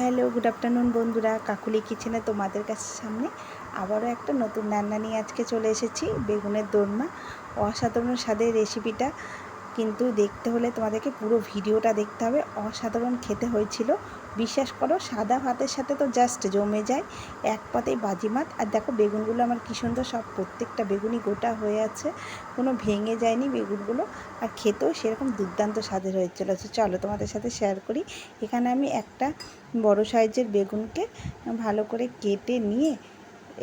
Hello good afternoon বন্ধুরা। কাকুলি কিচেনে তোমাদের কাছে সামনে আবারও একটা নতুন রান্না নিয়ে আজকে চলে এসেছি, বেগুনের দোরমা। অসাধারণ স্বাদের রেসিপিটা কিন্তু দেখতে হলে তোমাদেরকে পুরো ভিডিওটা দেখতে হবে। অসাধারণ খেতে হয়েছিল। বিশ্বাস করো, সাদা ভাতের সাথে তো জাস্ট জমে যায়। এক পাতেই বাজিমাত আর দেখো, বেগুনগুলো আমার কী সুন্দর সব প্রত্যেকটা বেগুনই গোটা হয়ে আছে। কোনো ভেঙে যায়নি বেগুনগুলো। আর খেতেও সেরকম দুর্দান্ত স্বাদের হয়ে চলেছে চলো তোমাদের সাথে শেয়ার করি। এখানে আমি একটা বড় সাইজের বেগুনকে ভালো করে কেটে নিয়ে,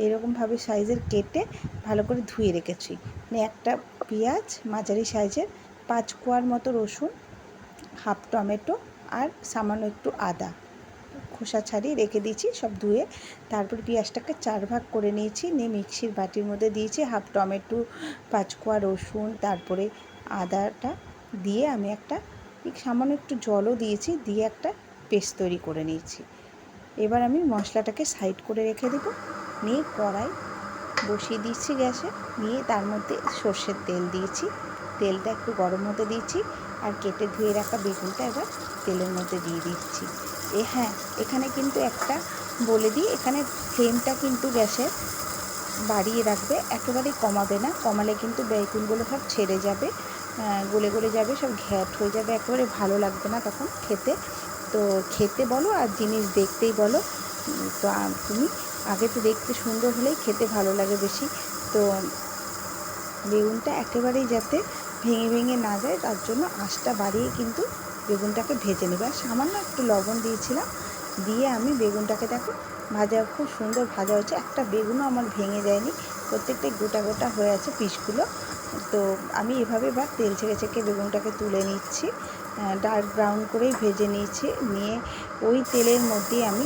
এরকমভাবে সাইজের কেটে ভালো করে ধুয়ে রেখেছি। মানে একটা পেঁয়াজ মাঝারি সাইজের পাঁচ কোয়ার মতো রসুন, হাফ টমেটো আর সামান্য একটু আদা। খোসা ছাড়িয়ে রেখে দিয়েছি, সব ধুয়ে তারপর পেঁয়াজটাকে চার ভাগ করে নিয়েছি, নিয়ে মিক্সির বাটির মধ্যে দিয়েছি হাফ টমেটো পাঁচকোয়া রসুন, তারপরে আদাটা দিয়ে আমি একটা সামান্য একটু জলও দিয়েছি, দিয়ে একটা পেস্ট তৈরি করে নিয়েছি। এবার আমি মশলাটাকে সাইড করে রেখে দেবো, নিয়ে কড়াই বসিয়ে দিচ্ছি গ্যাসে, নিয়ে তার মধ্যে সর্ষের তেল দিয়েছি। তেলটা একটু গরম হতে দিয়েছি আর কেটে ধুয়ে রাখা বেগুনটা এবার তেলের মধ্যে দিয়ে দিচ্ছি। এ হ্যাঁ এখানে কিন্তু একটা বলে দিই, এখানে ফ্লেমটা কিন্তু গ্যাসের বাড়িয়ে রাখবে, একেবারেই কমাবে না। কমালে কিন্তু বেগুনগুলো সব ছেড়ে যাবে গলে গলে যাবে, সব ঘ্যাট হয়ে যাবে, একেবারে ভালো লাগবে না তখন খেতে। তো খেতে বলো আর জিনিস দেখতেই বলো। তো তুমি আগে তো দেখতে সুন্দর হলেই খেতে ভালো লাগে বেশি। তো বেগুনটা একেবারেই যাতে ভেঙে ভেঙে না যায়, তার জন্য আঁচটা বাড়িয়ে কিন্তু বেগুনটাকে ভেজে নেবে। আর সামান্য একটু লবণ দিয়েছিলাম, দিয়ে আমি বেগুনটাকে দেখো ভাজা, খুব সুন্দর ভাজা হয়েছে। একটা বেগুনও আমার ভেঙে যায়নি প্রত্যেকটাই গোটা গোটা হয়ে আছে পিসগুলো। তো আমি এভাবে এবার তেল ছেঁকে ছেঁকে বেগুনটাকে তুলে নিচ্ছি ডার্ক ব্রাউন করেই ভেজে নিয়েছি। নিয়ে ওই তেলের মধ্যেই আমি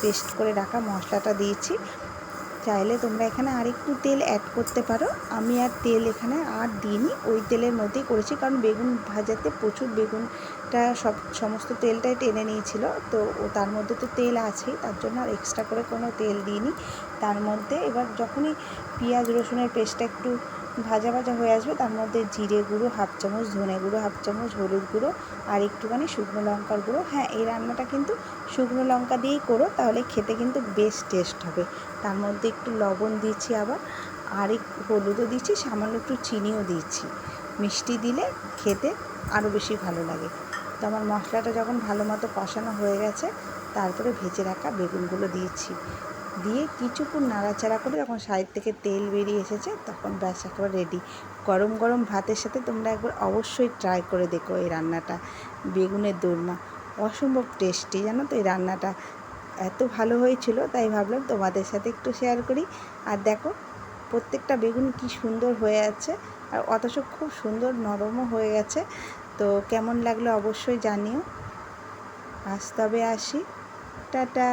পেস্ট করে রাখা মশলাটা দিয়েছি। চাইলে তোমরা এখানে আর একটু তেল অ্যাড করতে পারো। আমি আর তেল এখানে আর দিইনি, ওই তেলের মধ্যেই করেছি। কারণ বেগুন ভাজাতে প্রচুর বেগুনটা সব, সমস্ত তেলটাই টেনে নিয়েছিল। তো তার মধ্যে তো তেল আছেই, তার জন্য আর এক্সট্রা করে কোনো তেল দিইনি। তার মধ্যে এবার যখনই পেঁয়াজ রসুনের পেস্টটা একটু ভাজা ভাজা হয়ে আসবে, তার মধ্যে জিরে গুঁড়ো, হাফ চামচ ধনে গুঁড়ো, হাফ চামচ হলুদ গুঁড়ো আর একটুখানি শুকনো লঙ্কার গুঁড়ো। হ্যাঁ এই রান্নাটা কিন্তু শুকনো লঙ্কা দিয়েই করো, তাহলে খেতে কিন্তু বেশ টেস্ট হবে। তার মধ্যে একটু লবণ দিয়েছি আবার, আর হলুদও দিচ্ছি সামান্য একটু চিনিও দিচ্ছি মিষ্টি দিলে খেতে আরও বেশি ভালো লাগে। তো আমার মশলাটা যখন ভালো মতো কষানো হয়ে গেছে, তারপরে ভেজে রাখা বেগুনগুলো দিয়েছি। দিয়ে কিছুক্ষণ নাড়াচাড়া করে যখন সাইড থেকে তেল বেরিয়ে এসেছে, তখন ব্যাস একেবারে রেডি গরম গরম ভাতের সাথে তোমরা একবার অবশ্যই ট্রাই করে দেখো এই রান্নাটা, বেগুনের দোরমা। অসম্ভব টেস্টি জানো তো এই রান্নাটা। এত ভালো হয়েছিল, তাই ভাবলাম তোমাদের সাথে একটু শেয়ার করি। আর দেখো, প্রত্যেকটা বেগুন কি সুন্দর হয়ে আছে, আর অথচ খুব সুন্দর নরমও হয়ে গেছে। তো কেমন লাগল অবশ্যই জানিও। আজ তবে আসি। টাটা!